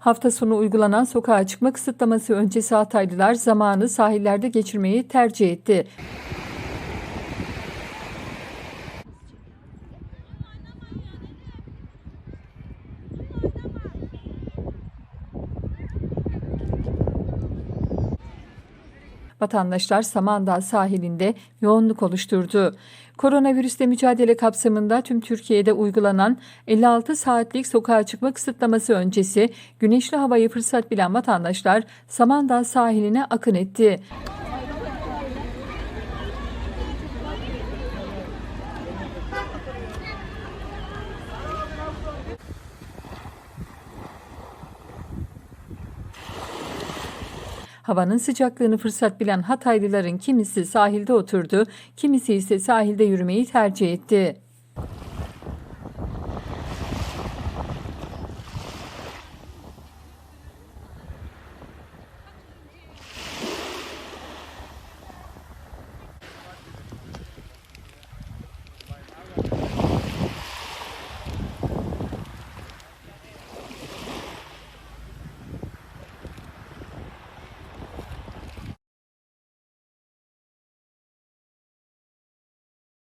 Hafta sonu uygulanan sokağa çıkma kısıtlaması öncesi Hataylılar zamanı sahillerde geçirmeyi tercih etti. Vatandaşlar Samandağ sahilinde yoğunluk oluşturdu. Koronavirüsle mücadele kapsamında tüm Türkiye'de uygulanan 56 saatlik sokağa çıkma kısıtlaması öncesi güneşli havayı fırsat bilen vatandaşlar Samandağ sahiline akın etti. Havanın sıcaklığını fırsat bilen Hataylıların kimisi sahilde oturdu, kimisi ise sahilde yürümeyi tercih etti.